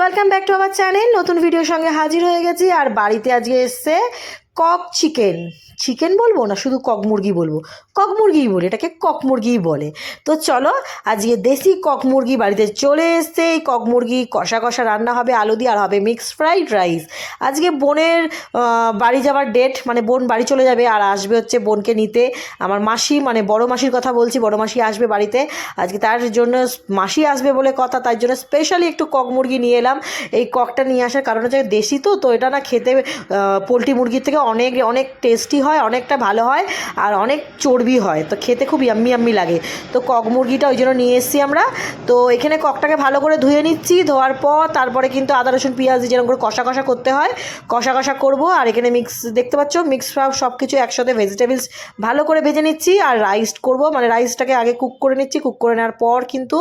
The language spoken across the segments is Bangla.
Welcome back to our channel নতুন ভিডিওর সঙ্গে হাজির হয়ে গেছি। আর বাড়িতে আজকে এসছে কক চিকেন চিকেন বলব না, শুধু কক মুরগি বলব। কক মুরগিই বলে, এটাকে কক মুরগিই বলে। তো চলো, আজকে দেশি কক মুরগি বাড়িতে চলে এসছে। এই কক মুরগি কষা কষা রান্না হবে, আলু দিয়ে, আর হবে মিক্সড ফ্রাইড রাইস আজকে বোনের বাড়ি যাওয়ার ডেট মানে বোন বাড়ি চলে যাবে, আর আসবে হচ্ছে বোনকে নিতে। আমার মাসি মানে বড় মাসির কথা বলছি, বড় মাসি আসবে বাড়িতে। আজকে তার জন্য মাসি আসবে বলে কথা, তার জন্য স্পেশালি একটু কক মুরগি নিয়ে এলাম। এই ককটা নিয়ে আসার কারণ হচ্ছে দেশি তো তো এটা না খেতে পোলট্রি মুরগির থেকে অনেক অনেক টেস্টি হয়, অনেকটা ভালো হয়, আর অনেক চর্বি হয়। তো খেতে খুব ইয়াম্মি ইয়াম্মি লাগে। তো কক মুরগিটা ওই জন্য নিয়ে এসেছি আমরা। তো এখানে ককটাকে ভালো করে ধুয়ে নিচ্ছি। ধোয়ার পর তারপরে কিন্তু আদা, রসুন, পেঁয়াজ যেরকম করে কষা কষা করতে হয়, কষা কষা করব। আর এখানে মিক্স দেখতে পাচ্ছ মিক্স সব কিছু একসাথে ভেজিটেবলস ভালো করে ভেজে নিচ্ছি। আর রাইস করব। মানে রাইসটাকে আগে কুক করে নিচ্ছি। কুক করে নেওয়ার পর কিন্তু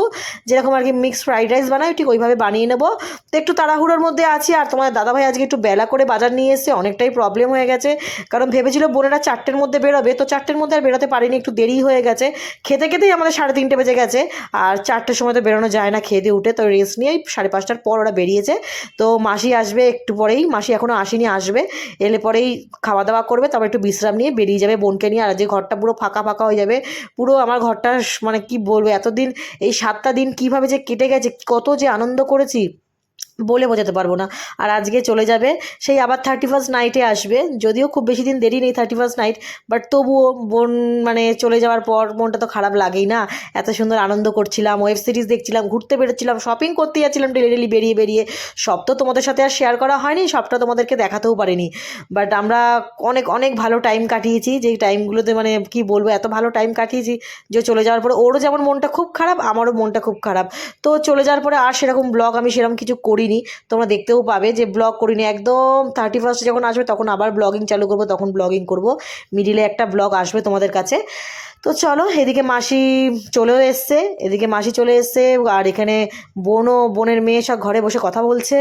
যেরকম আর কি মিক্স ফ্রাইড রাইস বানাই, ঠিক ওইভাবে বানিয়ে নেব। তো একটু তাড়াহুড়োর মধ্যে আছি। আর তোমার দাদাভাই আজকে একটু বেলা করে বাজার নিয়ে এসে অনেকটাই প্রবলেম হয়ে গেছে। কারণ ভেবেছিল বোনেরা চারটের মধ্যে বেরোবে। তো চারটের মধ্যে আর বেরোতে পারিনি, একটু দেরি হয়ে গেছে। খেতে খেতেই আমাদের সাড়ে তিনটে বেজে গেছে, আর চারটের সময় তো বেরোনো যায় না খেয়ে দিয়ে উঠে, তো রেস্ট নিয়েই সাড়ে পাঁচটার পর ওরা বেরিয়েছে। তো মাসি আসবে একটু পরেই, মাসি এখনও আসেনি, আসবে। এলে পরেই খাওয়া দাওয়া করবে, তারপর একটু বিশ্রাম নিয়ে বেরিয়ে যাবে বোনকে নিয়ে, আর যে ঘরটা পুরো ফাঁকা ফাঁকা হয়ে যাবে, পুরো আমার ঘরটা মানে কি বলব, এতদিন, এই সাতটা দিন কীভাবে যে কেটে গেছে, কত যে আনন্দ করেছি। বলে বোঝাতে পারব না। আর আজকে চলে যাবে, সেই আবার থার্টি ফার্স্ট নাইটে আসবে, যদিও খুব বেশি দিন দেরি নেই থার্টি ফার্স্ট নাইট বাট তবুও বোন মানে চলে যাওয়ার পর মনটা তো খারাপ লাগেই না। এত সুন্দর আনন্দ করছিলাম ওয়েব সিরিজ দেখছিলাম, ঘুরতে বেরোচ্ছিলাম শপিং করতে যাচ্ছিলাম ডেলি ডেলি বেরিয়ে বেরিয়ে। সব তো তোমাদের সাথে আর শেয়ার করা হয়নি, সবটা তোমাদেরকে দেখাতেও পারিনি। বাট আমরা অনেক অনেক ভালো টাইম কাটিয়েছি, যেই টাইমগুলোতে মানে কি বলব, এত ভালো টাইম কাটিয়েছি যে চলে যাওয়ার পরে ওরও যেমন মনটা খুব খারাপ, আমারও মনটা খুব খারাপ। তো চলে যাওয়ার পরে আর সেরকম ব্লগ আমি সেরকম কিছু করিনি। তোমরা দেখতেও পাবে যে ব্লগ করিনি। একদম থার্টি ফার্স্টে যখন আসবে তখন আবার ব্লগিং চালু করব, তখন ব্লগিং করব। মিডিলে একটা ব্লগ আসবে তোমাদের কাছে। তো চলো, এদিকে মাসি চলেও এসছে। এদিকে মাসি চলে এসছে আর এখানে বোনও, বোনের মেয়ে সব ঘরে বসে কথা বলছে।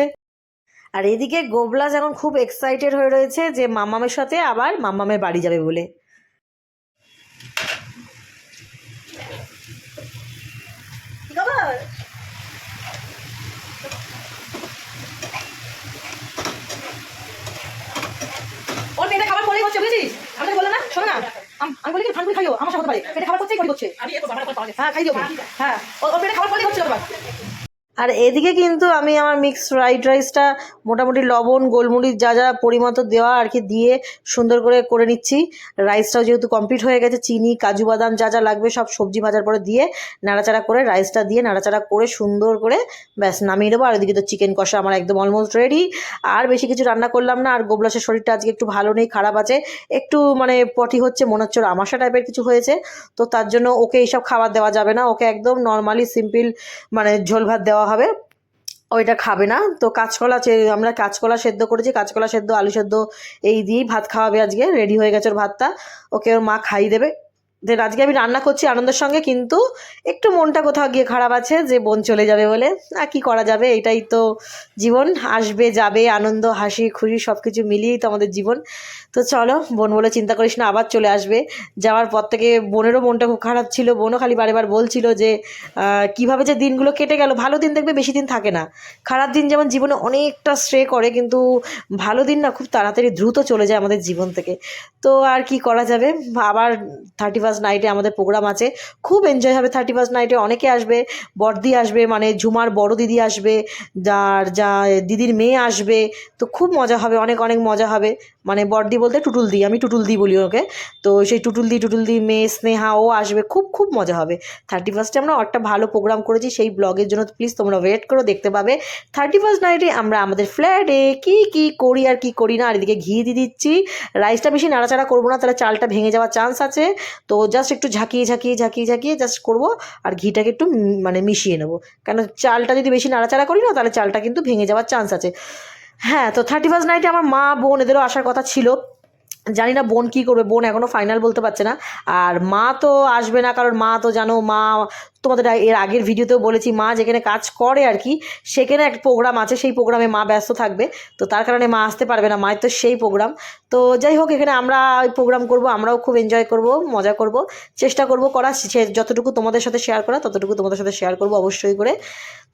আর এদিকে গোবলাজ এখন খুব এক্সাইটেড হয়ে রয়েছে যে মাম্মামের সাথে আবার মাম্মামের বাড়ি যাবে বলে। কি খবর ওর পেটে খাবার পরেই হচ্ছে বুঝেছিস আমি তোকে বললাম না শোনো না আম- বলি কি ফানগুলি খাইও? আমার সাথে পারে। পেটে খাবার করছেই করি করছে। হ্যাঁ খাই দিও। হ্যাঁ ওর ওর পেটে খাবার পরেই হচ্ছে আর এদিকে কিন্তু আমি আমার মিক্স ফ্রাইড রাইসটা মোটামুটি লবণ, গোলমরিচ যা যা পরিমতো দেওয়া আর কি দিয়ে সুন্দর করে করে নিচ্ছি। রাইসটাও যেহেতু কমপ্লিট হয়ে গেছে, চিনি, কাজু বাদাম যা যা লাগবে সব সবজি ভাজার পরে দিয়ে নাড়াচাড়া করে রাইসটা দিয়ে নাড়াচাড়া করে সুন্দর করে ব্যাস নামিয়ে দেবো। আর ওদিকে তো চিকেন কষা আমার একদম অলমোস্ট রেডি আর বেশি কিছু রান্না করলাম না, আর গোবলাসের শরীরটা আজকে একটু ভালো নেই, খারাপ আছে। একটু মানে পটি হচ্ছে, মনে হচ্ছে আমাশা টাইপের কিছু হয়েছে। তো তার জন্য ওকে এইসব খাবার দেওয়া যাবে না। ওকে একদম নর্মালি সিম্পল মানে ঝোল ভাত দেওয়া হবে, ওইটা খাবে না। তো কাঁচকলা আমরা কাঁচকলা সেদ্ধ করেছি, কাঁচকলা সেদ্ধ, আলু সেদ্ধ, এই দিয়েই ভাত খাওয়াবে আজকে রেডি হয়ে গেছে ওর ভাতটা। ওকে ওর মা খাইয়ে দেবে। দেন আজকে আমি রান্না করছি আনন্দের সঙ্গে, কিন্তু একটু মনটা কোথাও গিয়ে খারাপ আছে, যে বোন চলে যাবে বলে। আর কি করা যাবে, এটাই তো জীবন। আসবে, যাবে, আনন্দ, হাসি, খুশি সব কিছু মিলিয়েই তো আমাদের জীবন। তো চলো, বোন বলে চিন্তা করিস না, আবার চলে আসবে। যাওয়ার পর থেকে বোনেরও মনটা খুব খারাপ ছিল, বোনও খালি বারেবার বলছিল যে কীভাবে যে দিনগুলো কেটে গেল, ভালো দিন দেখবে বেশি দিন থাকে না। খারাপ দিন যেমন জীবনে অনেকটা স্ট্রে করে, কিন্তু ভালো দিন না, খুব তাড়াতাড়ি দ্রুত চলে যায় আমাদের জীবন থেকে। তো আর কি করা যাবে? আবার থার্টি ফার্স্ট নাইটে আমাদের প্রোগ্রাম আছে। খুব এনজয় হবে থার্টি ফার্স্ট নাইটে অনেকে আসবে, বড়দি আসবে মানে ঝুমার বড় দিদি আসবে, যার যা দিদির মেয়ে আসবে, তো খুব মজা হবে, অনেক অনেক মজা হবে। মানে বড়দি বলতে টুটুল দি, আমি টুটুল দি বলি ওকে। তো সেই টুটুল দি টুটুল দি মেয়ে স্নেহা, ও আসবে, খুব খুব মজা হবে। থার্টি ফার্স্টে আমরা একটা ভালো প্রোগ্রাম করেছি, সেই ব্লগের জন্য প্লিজ তোমরা ওয়েট করো, দেখতে পাবে। থার্টি ফার্স্ট নাইটে আমরা আমাদের ফ্ল্যাটে কি কি করি আর কি করি না, আর এদিকে ঘি দিয়ে দিচ্ছি। রাইসটা বেশি নাড়াচাড়া করব না, তাহলে চালটা ভেঙে যাওয়ার চান্স আছে। তো জাস্ট একটু ঝাঁকিয়ে ঝাঁকিয়ে ঝাঁকিয়ে ঝাঁকিয়ে জাস্ট করব, আর ঘিটাকে একটু মানে মিশিয়ে নেব। কেন, চালটা যদি বেশি নাড়াচাড়া করি না, তাহলে চালটা কিন্তু ভেঙে যাওয়ার চান্স আছে। হ্যাঁ তো থার্টি ফার্স্ট নাইটে আমার মা, বোন এদেরও আসার কথা ছিল। জানি না বোন কী করবে, বোন এখনও ফাইনাল বলতে পারছে না। আর মা তো আসবে না, কারণ মা তো জানো, মা তোমাদের এর আগের ভিডিওতেও বলেছি, মা যেখানে কাজ করে আর কি সেখানে একটা প্রোগ্রাম আছে, সেই প্রোগ্রামে মা ব্যস্ত থাকবে। তো তার কারণে মা আসতে পারবে না, মায়ের তো সেই প্রোগ্রাম তো যাই হোক, এখানে আমরা ওই প্রোগ্রাম করব, আমরাও খুব এনজয় করব, মজা করব, চেষ্টা করব করা যতটুকু তোমাদের সাথে শেয়ার করা, ততটুকু তোমাদের সাথে শেয়ার করব অবশ্যই করে।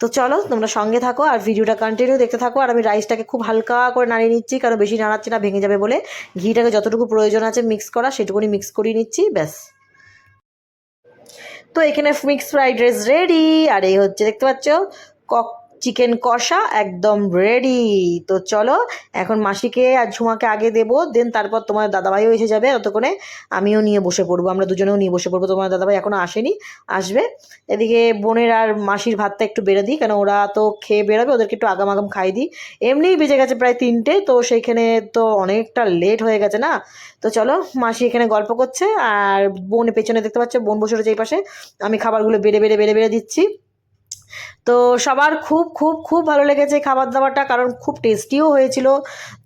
তো চলো, তোমরা সঙ্গে থাকো আর ভিডিওটা কন্টিনিউ দেখতে থাকো। আর আমি রাইসটাকে খুব হালকা করে নাড়িয়ে নিচ্ছি, কারণ বেশি নাড়াচ্ছি না, ভেঙে যাবে বলে। ঘিটাকে যতটুকু প্রয়োজন আছে মিক্স করা, সেটুকুনি মিক্স করিয়ে নিচ্ছি, ব্যাস। তো এখানে মিক্স ফ্রাইড রাইস রেডি আর এই হচ্ছে দেখতে পাচ্ছ? কক চিকেন কষা একদম রেডি তো চলো, এখন মাসিকে আর ঝুমাকে আগে দেবো, দেন তারপর তোমার দাদাভাইও এসে যাবে ততক্ষণে আমিও নিয়ে বসে পড়ব, আমরা দুজনেও নিয়ে বসে পড়ব, তোমার দাদাভাই এখনও আসেনি, আসবে। এদিকে বোনের আর মাসির ভাতটা একটু বেড়ে দিই, কেন ওরা তো খেয়ে বেরোবে ওদেরকে একটু আগাম আগাম খাই দিই। এমনিই বেজে গেছে প্রায় তিনটে, তো সেইখানে তো অনেকটা লেট হয়ে গেছে না? তো চলো, মাসি এখানে গল্প করছে, আর বোন পেছনে দেখতে পাচ্ছ, বোন বসে রয়েছে এই পাশে, আমি খাবারগুলো বেড়ে বেড়ে বেড়ে বেড়ে দিচ্ছি। তো সবার খুব খুব খুব ভালো লেগেছে খাবার দাবারটা কারণ খুব টেস্টিও হয়েছিল।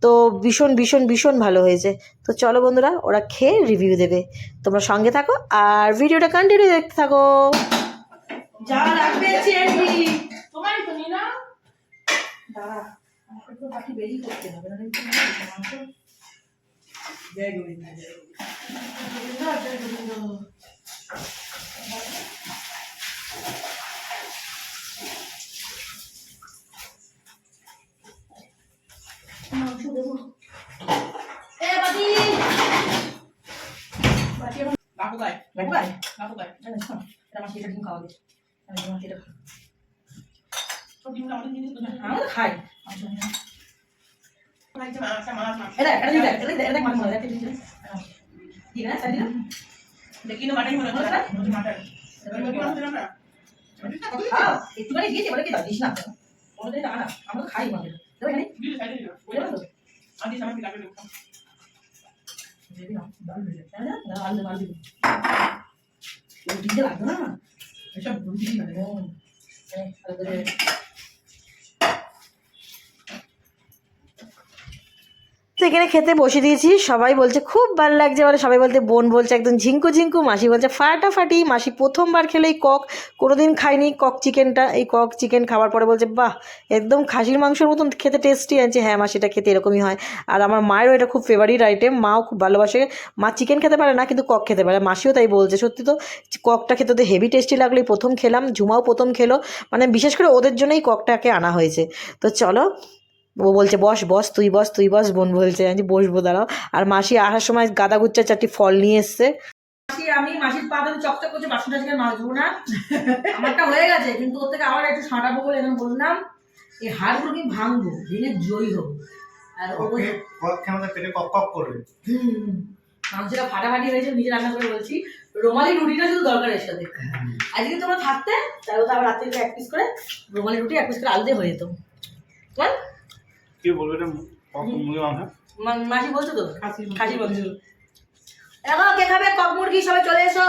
তো ভীষণ ভীষণ ভীষণ ভালো হয়েছে। তো চলো বন্ধুরা, ওরা খেয়ে রিভিউ দেবে। তোমরা সঙ্গে থাকো আর ভিডিওটা কন্টিনিউ দেখতে থাকো। যা লাগবে মাংস দেবো এ বাটি বাটি এখন শোন, এটা আমার সেটা ডিম আমি তোমার সেটা তো আমরা খাই মনে লাগবে না এসব বুদ্ধি না হুম এই আলু করে তো এখানে খেতে বসে দিয়েছি। সবাই বলছে, খুব ভালো লাগছে। মানে সবাই বলতে, বোন বলছে একদম ঝিঙ্কু ঝিঙ্কু। মাসি বলছে, ফাটাফাটি। মাসি প্রথমবার খেলে এই কক। কোনোদিন খাইনি কক চিকেনটা। এই কক চিকেন খাওয়ার পরে বলছে, বাহ, একদম খাসির মাংসের মতন খেতে টেস্টি। আছে হ্যাঁ মাসি এটা খেতে এরকমই হয়। আর আমার মায়েরও এটা খুব ফেভারিট আইটেম মাও খুব ভালোবাসে। মা চিকেন খেতে পারে না, কিন্তু কক খেতে পারে। মাসিও তাই বলছে, সত্যি তো ককটা খেতে তো হেভি টেস্টি লাগল। প্রথম খেলাম, ঝুমাও প্রথম খেলো। মানে বিশেষ করে ওদের জন্যই ককটাকে আনা হয়েছে। তো চলো ও বলছে বস বস তুই বস তুই বস বোন বলছে আমি বসবো দাঁড়াও। আর মাসি আসার সময় গাদা গুচ্ছা চারটি ফল নিয়ে এসছে। মাসি আমি মাসির পা ধরে চকচক করছে বাসনটা আজকে মাজবো না। আমারটা হয়ে গেছে কিন্তু ওর থেকে আবার একটু সাঁটাবো বলে এখন বললাম। এই হাড়গুলো কি ভাঙবো ভেঙে জয়ী হব। আর ও বলছে, পেটে কক কক করবে? হুম, মাংসটা ফাটাফাটি হয়েছে নিজে রান্না করে বলছি। রোমালি রুটিটা শুধু দরকার এর সাথে আজকে তোমরা থাকতে তাহলে তো আবার রাত্রিতে এক পিস করে রোমালি রুটি এক পিস করে আলু দিয়ে হয়ে যেত। কি বলব এটা? মুরগি মাংস? মাসি বলছো তো? খাসি মাংস দেখো কে খাবে? কক মুরগি সবাই চলে এসো।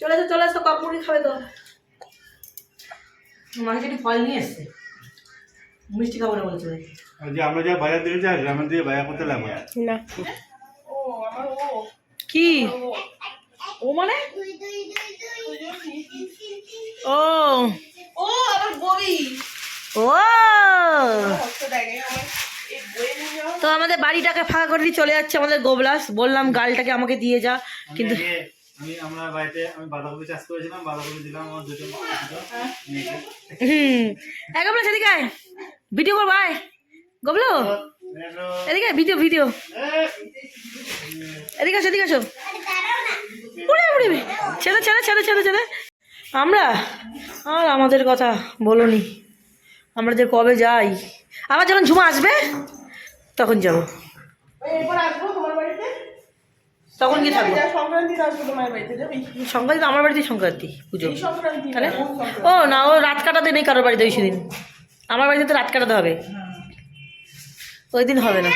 চলে এসো চলে এসো কক মুরগি খাবে তো। মাসি একটু ফল নিয়ে এসছে। মিষ্টি খাব না বলেছে যে আমরা যা বাজার দিকে যাই গ্রামের দিকে বাজার করতে লাগবে না। ও আমার ও। কি? ও মানে? ও। ও আমার বই ও তো আমাদের বাড়িটাকে ফাঁকা করে দিয়ে চলে যাচ্ছে আমাদের গোবলাস। বললাম গালটাকে আমাকে দিয়ে যা কিন্তু আমি আমরা বাড়িতে আমি বাঁধাকপি চাষ করেছিলাম বাঁধাকপি দিলাম আমার দুটো দুটো হুম। এ গোবলাস আয়। ভিডিও করব আয়। গোবলো? এদিকে ভিডিও ভিডিও। এদিকে আসো এদিকে আসো। উড়ে উড়ে। ছেড়ে ছেড়ে ছেড়ে ছেড়ে ছেড়ে। আমরা আর আমাদের কথা বলনি। আমরা যে কবে যাই? আবার যখন ঝুমা আসবে তখন যাব। এরপর আসব তোমার বাড়িতে? তখন কি থাকব। সংক্রান্তি তো আমার বাড়িতে সংক্রান্তি পুজো। তাহলে? সংক্রান্তি? ও না ও রাত কাটাতে নেই কারোর বাড়িতে ওই সেদিন। আমার বাড়িতে তো রাত কাটাতে হবে। ওই দিন হবে না।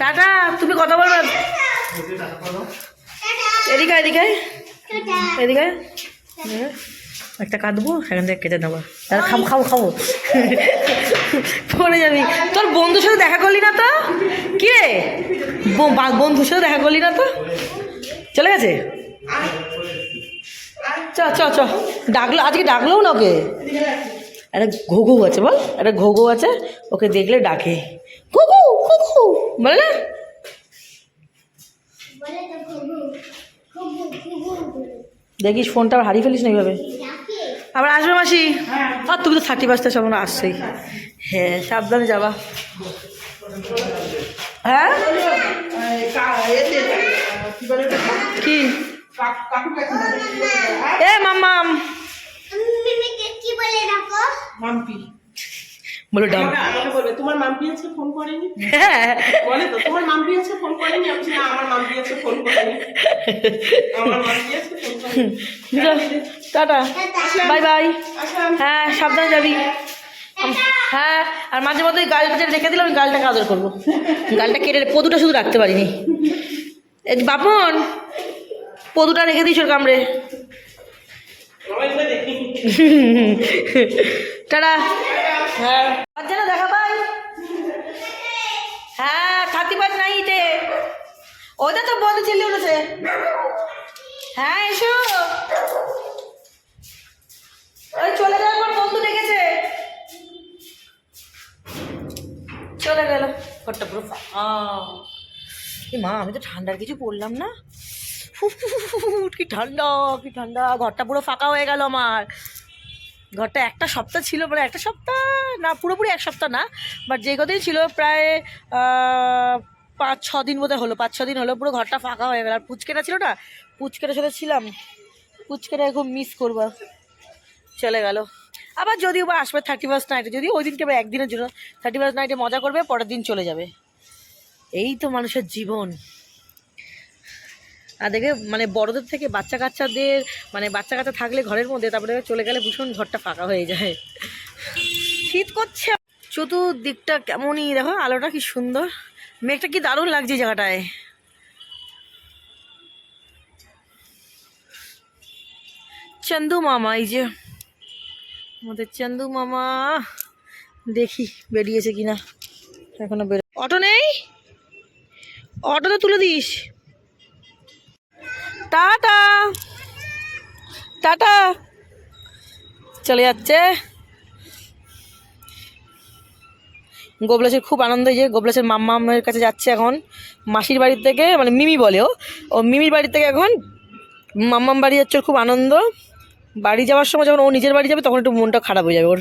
টাটা তুমি কথা বলবে। এদিকে এদিকে এদিকে হ্যাঁ, একটা কাঁদবো সেখান থেকে কেটে নেব। তাহলে খাব খাব খাব। পরে যাবি। তোর বন্ধুর সাথে দেখা করলি না তো? কি বন্ধুর সাথে দেখা করলি না তো? চলে গেছে? চ চ চ। ডাকলো আজকে ডাকলোও না ওকে? একটা ঘুঘু আছে বল একটা ঘুঘু আছে ওকে দেখলে ডাকে। ঘুঘু ঘুঘু বলে না? দেখিস ফোনটা হারিয়ে ফেলিস না এইভাবে? আবার আসবে মাসি? আর তুমি তো থার্টি পাঁচটা সময় আসছেই হ্যাঁ সাবধানে যাবা। হ্যাঁ? কি? এ মাম্মাম। কি বলে ডাকো মাম্পি। বলো ডাম আমাকে বলবে তোমার মাম্পি আছে ফোন করেনি? হ্যাঁ। বলে তো তোমার মাম্পি আছে ফোন করেনি? আমি না আমার মাম্পি আছে ফোন করেনি। আমার মাম্পি আছে ফোন করেনি। টাটা। Bye bye. হ্যাঁ সাবধানে যাবি। হ্যাঁ আর মাঝে মধ্যে ওই গালটা যেটা রেখে দিলাম আমি গালটাকে আদর করব। গালটা কেটে পদুটা শুধু রাখতে পারিনি। এই বাপন পদুটা রেখে ওর কামড়ে। টাটা। হ্যাঁ যেন দেখা পাই। হ্যাঁ থার্টি পাঁচ নাইটে ওটা তো বন্ধ ছেলে উঠেছে। হ্যাঁ এসো। ওই চলে যাওয়ার পর বন্ধু ডেকেছে। চলে গেল। ঘরটা পুরো মা, আমি তো ঠান্ডার কিছু পড়লাম না। কি ঠান্ডা কি ঠান্ডা। ঘরটা পুরো ফাঁকা হয়ে গেল আমার। ঘরটা একটা সপ্তাহ ছিল মানে একটা সপ্তাহ না, পুরোপুরি এক সপ্তাহ না বাট যে কদিন ছিল প্রায় পাঁচ, ছ দিন বোধহয় হলো, পাঁচ, ছ দিন হলো, পুরো ঘরটা ফাঁকা হয়ে গেল। আর পুচকেটা ছিল না? পুচকেটার সাথে ছিলাম। পুচকেটা খুব মিস করব। চলে গেল। আবার যদিও বা আসবে থার্টি ফার্স্ট নাইটে যদি ওই দিনকে একদিনের জন্য থার্টি ফার্স্ট নাইটে মজা করবে, পরের দিন চলে যাবে। এই তো মানুষের জীবন। আর দেখে মানে বড়দের থেকে বাচ্চা কাচ্চাদের মানে বাচ্চা কাচ্চা থাকলে ঘরের মধ্যে, তারপরে চলে গেলে ভীষণ ঘরটা ফাঁকা হয়ে যায়। শীত করছে। চতুর্দিকটা কেমনই, দেখো, আলোটা কি সুন্দর। মেঘটা কি দারুণ লাগছে জায়গাটায়। চন্দু মামা, এই যে আমাদের চন্দু মামা, দেখি বেরিয়েছে কিনা। এখনও বেরো অটো নেই? অটোতে তুলে দিস। টাটা। টাটা। চলে যাচ্ছে। গোবলাসের খুব আনন্দ যে গোবলাসের মাম্মামের কাছে যাচ্ছে এখন। মাসির বাড়ির থেকে মানে মিমি বলে ও। মিমির বাড়ির থেকে এখন মাম্মাম বাড়ি যাচ্ছে খুব আনন্দ। বাড়ি যাওয়ার সময় যখন ও নিজের বাড়ি যাবে, তখন একটু মনটা খারাপ হয়ে যাবে ওর।